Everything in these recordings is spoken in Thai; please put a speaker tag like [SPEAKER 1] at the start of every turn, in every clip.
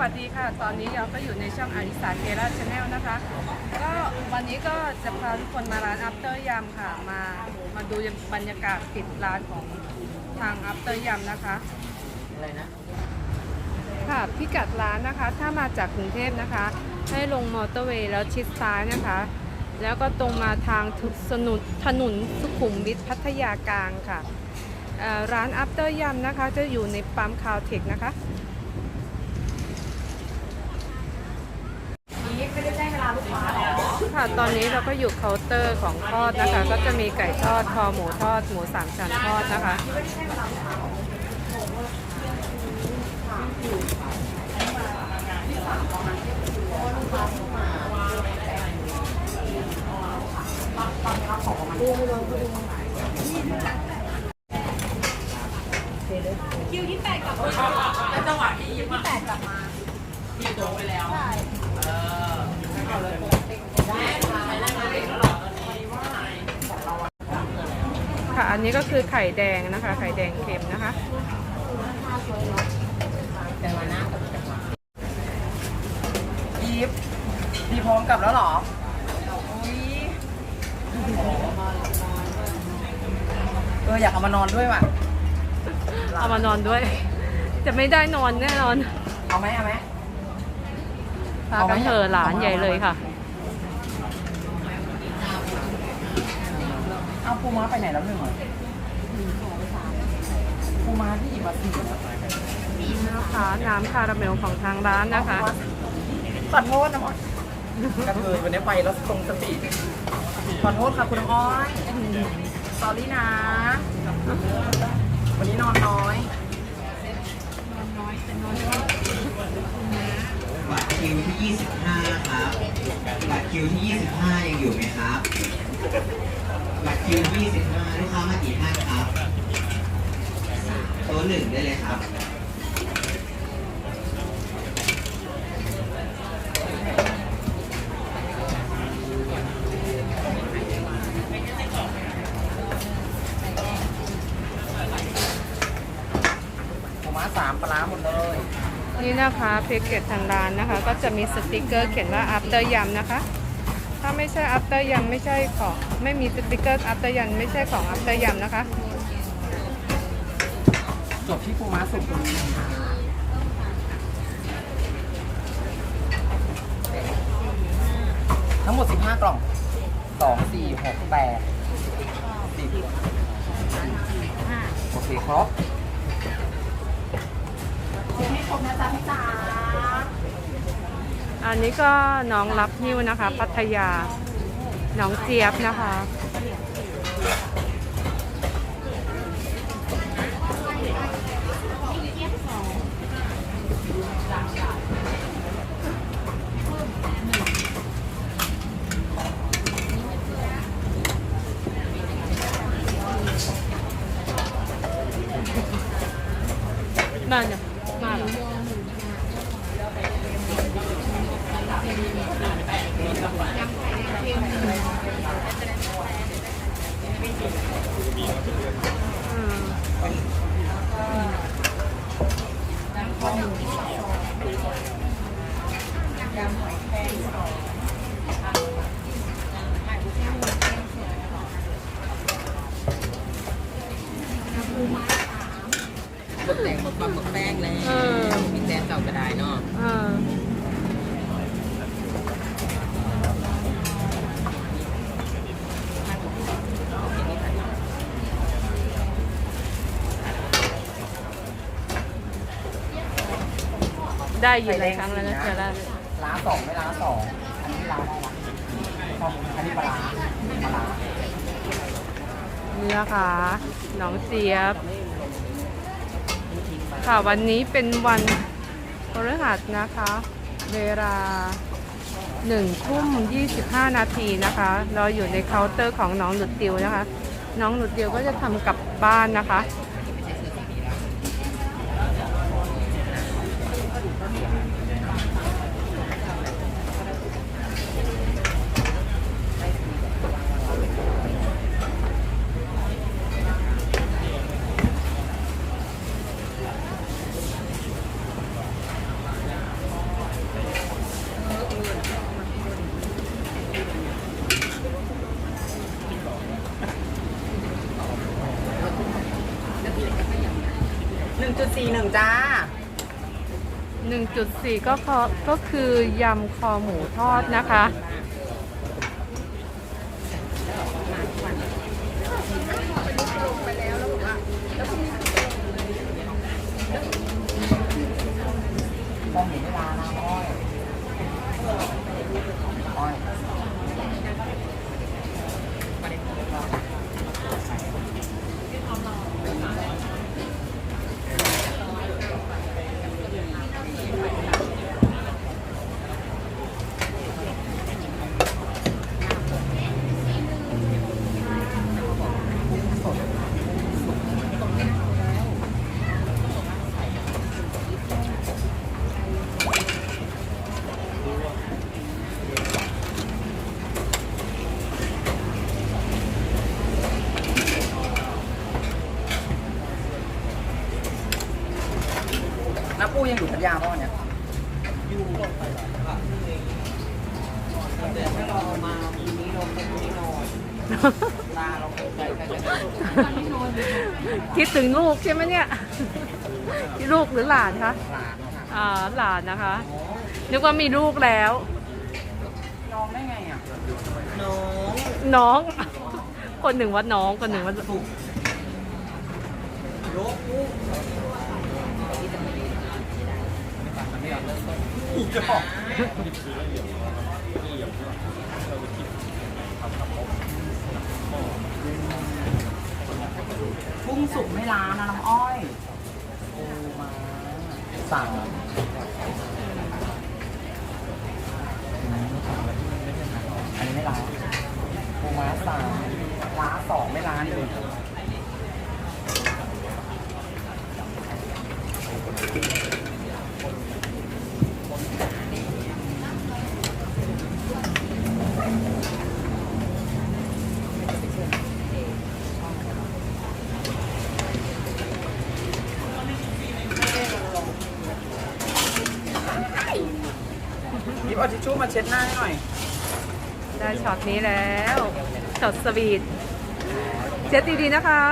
[SPEAKER 1] วัสดีค่ะ ตอนนี้เราก็อยู่ในช่องอาริสาเกราชแนลนะคะ ก็วันนี้ก็จะพาทุกคนมาร้านอัปเตอร์ยำค่ะ มามาดูบรรยากาศปิดร้านของทางอัปเตอร์ยำนะคะ
[SPEAKER 2] อะไรนะ
[SPEAKER 1] ค่ะพิกัดร้านนะคะ ถ้ามาจากกรุงเทพนะคะ ให้ลงมอเตอร์เวย์แล้วชิดซ้ายนะคะ แล้วก็ตรงมาทางทุสนุนถนนสุขุมวิทพัทยากลางค่ะเอ่อร้านอัปเตอร์ยำนะคะ จะอยู่ในปั๊มคาวเทคนะคะ
[SPEAKER 2] นี่ไม่ได้แจ้งเวลาลูกค้าหรอ
[SPEAKER 1] ค่ะ ตอนนี้เราก็อยู่เคาน์เตอร์ของทอดนะคะ ก็จะมีไก่ทอด คอหมูทอด หมูสามชั้นทอดนะคะ
[SPEAKER 2] แล้วจังหวะที่ยิ้มที่แปดกลับมาพี่โดนไปแล้ว ใช่ เออได้ค่ะได้มาเด็กแล้ว หรอตอนนี้ว่าไง
[SPEAKER 1] ค่ะ อันนี้ก็คือไข่แดงนะคะ ไข่แดงเค็มนะคะ
[SPEAKER 2] แต่มาหน้ากับจังหวะยิบพี่พร้อมกลับแล้วหรออุ้ยเอออยากเอามานอนด้วยว่ะ
[SPEAKER 1] เอามานอนด้วย จะไม่ได้นอนแน่นอน
[SPEAKER 2] เอาไหมเอาไหม
[SPEAKER 1] พากันเถอะหลานใหญ่เลยค่ะ
[SPEAKER 2] เอาปูม้าไปไหนแล้วหนึ่งปูม้าที่หยิบมาสี่
[SPEAKER 1] นะคะน้ำคาราเมลของทางร้านนะคะ
[SPEAKER 2] ขอโทษน้ำอ้อยกระเทยวันนี้ไปแล้วทรงสติขอโทษค่ะคุณน้ำอ้อยสอรี่นะ วันนี้นอนน้อย
[SPEAKER 3] บัตรคิวที่ 25 ครับบัตรคิวที่ 25 ยังอยู่ไหมครับ บัตรคิวที่25ลูกค้ามากี่ท่านครับโต๊ะหนึ่งได้เลยครับ
[SPEAKER 2] ปูม้าสามปลาร้าหมดเลย
[SPEAKER 1] นี่นะคะเพจเกตทางร้านนะคะ ก็จะมีสติกเกอร์เขียนว่า after ยำนะคะ ถ้าไม่ใช่อัปเตอร์ยำไม่ใช่ของไม่มีสติกเกอร์อัปเตอร์ยำไม่ใช่ของอัปเตอร์ยันนะคะ
[SPEAKER 2] จบที่ปูม้าสุดตรงนี้ทั้งหมด 15 กล่อง 2 4 6 8 4โอเคครบ ไม่ครบนะจ๊ะพี่จ๋า
[SPEAKER 1] อันนี้ก็น้องรับนิ้วนะคะ พัทยา น้องเจี๊ยบนะคะ มาเนี่ยมาเหรอ อืม
[SPEAKER 2] บดแตงบดความบดแป้งแล้ว
[SPEAKER 1] เออ
[SPEAKER 2] มีแตงเก่าก็ได้เนาะ
[SPEAKER 1] ได้อยู่หลายครั้งแล้วนะเจอแล้ว
[SPEAKER 2] ล้าสองไม่ล้าสองอันนี้ล้าได้ละอ๋ออันนี้ปลาร้าปลาร้า
[SPEAKER 1] นี่นะคะน้องเจี๊ยบ ค่ะวันนี้เป็นวันพฤหัสนะคะ เวลา1ทุ่ม25นาทีนะคะ เราอยู่ในเคาน์เตอร์ของน้องหนุดติวนะคะ น้องหนุดติวก็จะทำกลับบ้านนะคะ
[SPEAKER 2] อี่หนึ่งจ้า
[SPEAKER 1] 1.4 ก็คอก็คือยำคอหมูทอดนะคะ
[SPEAKER 2] มองเห็นเวลานะอ้อยอ้อย น้ำปูยังอยู่พัทยาป่ะเนี่ยอยู่ แต่ถ้าเรามาปีนี้เราไม่ได้นอนลาเราไปไปไปไป
[SPEAKER 1] คิดถึงลูกใช่ไหมเนี่ย ลูกหรือหลานคะ
[SPEAKER 2] ลา
[SPEAKER 1] อ่าหลานนะคะนึกว่ามีลูกแล้ว
[SPEAKER 2] น้องได้ไงอะ น้อง
[SPEAKER 1] น้อง คนหนึ่งว่าน้องคนหนึ่งว่า
[SPEAKER 2] ถูกยก อีกดอกกุ้งสุกไม่ล้านะน้ำอ้อยโอ้มาสั่งอันนี้ไม่ล้าปูม้าสั่งล้าสองไม่ล้าหนึ่ง นี่เอาทิชชู่มาเช็ดหน้าให้หน่อย
[SPEAKER 1] ได้ช็อตนี้แล้วช็อตสวีทเจ็ดดีๆนะคะ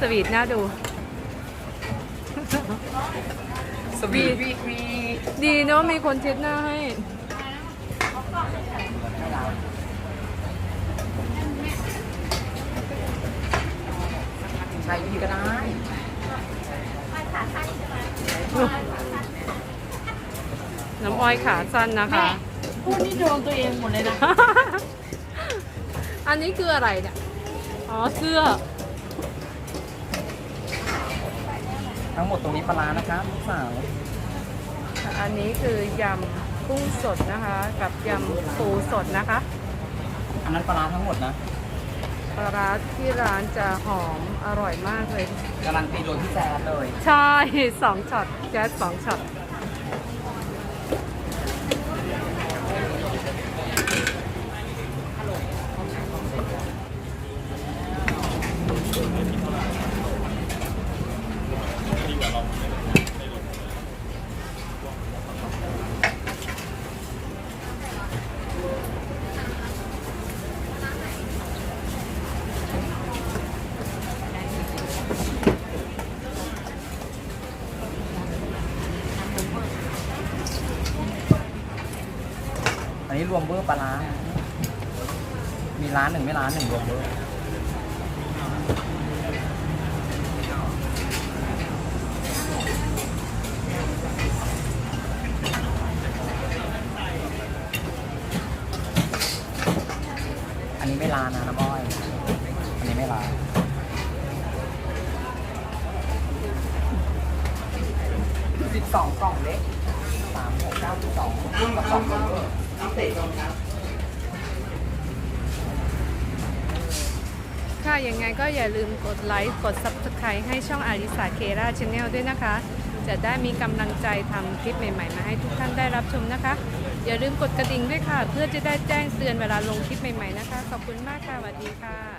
[SPEAKER 1] สวีทน่าดู
[SPEAKER 2] สวีทวีทวี
[SPEAKER 1] ดีเนอะมีคนเช็ดหน้าให้
[SPEAKER 2] ใช้ดีก็ได้
[SPEAKER 1] น้ำอ้อยขาสั้นนะคะ
[SPEAKER 4] พูดนี่โดนตัวเองหมดเลยนะ
[SPEAKER 1] อันนี้คืออะไรเนี่ย อ๋อเสื้อ
[SPEAKER 2] ทั้งหมดตรงนี้ปลาร้านะครับลูกสาว
[SPEAKER 1] อันนี้คือยำกุ้งสดนะคะ กับยำปูสดนะคะ
[SPEAKER 2] อันนั้นปลาร้าทั้งหมดนะ
[SPEAKER 1] ปลาร้าที่ร้านจะหอมอร่อยมากเลย
[SPEAKER 2] การันตีโดยพี่แจ๊ดเลย
[SPEAKER 1] ใช่ สองช็อตแจ๊สสองช็อต
[SPEAKER 2] อันนี้รวมเบอร์ปลาร้ามีร้านหนึ่งไม่ร้านหนึ่งรวมเบอร์อันนี้ไม่ร้านนะน้ำอ้อย อันนี้ไม่ร้านสิบสองกล่องเล็กสามหกเก้าสิบสองกับสองกล่องเบอร์ เศษตรงครับ
[SPEAKER 1] ค่ะยังไงก็อย่าลืมกดไลค์ กด Subscribe ให้ช่องอาริสาเคราชแนลด้วยนะคะ จะได้มีกำลังใจทำคลิปใหม่ๆ มาให้ทุกท่านได้รับชมนะคะ อย่าลืมกดกระดิ่งด้วยค่ะ เพื่อจะได้แจ้งเตือนเวลาลงคลิปใหม่ๆนะคะ ขอบคุณมากค่ะสวัสดีค่ะ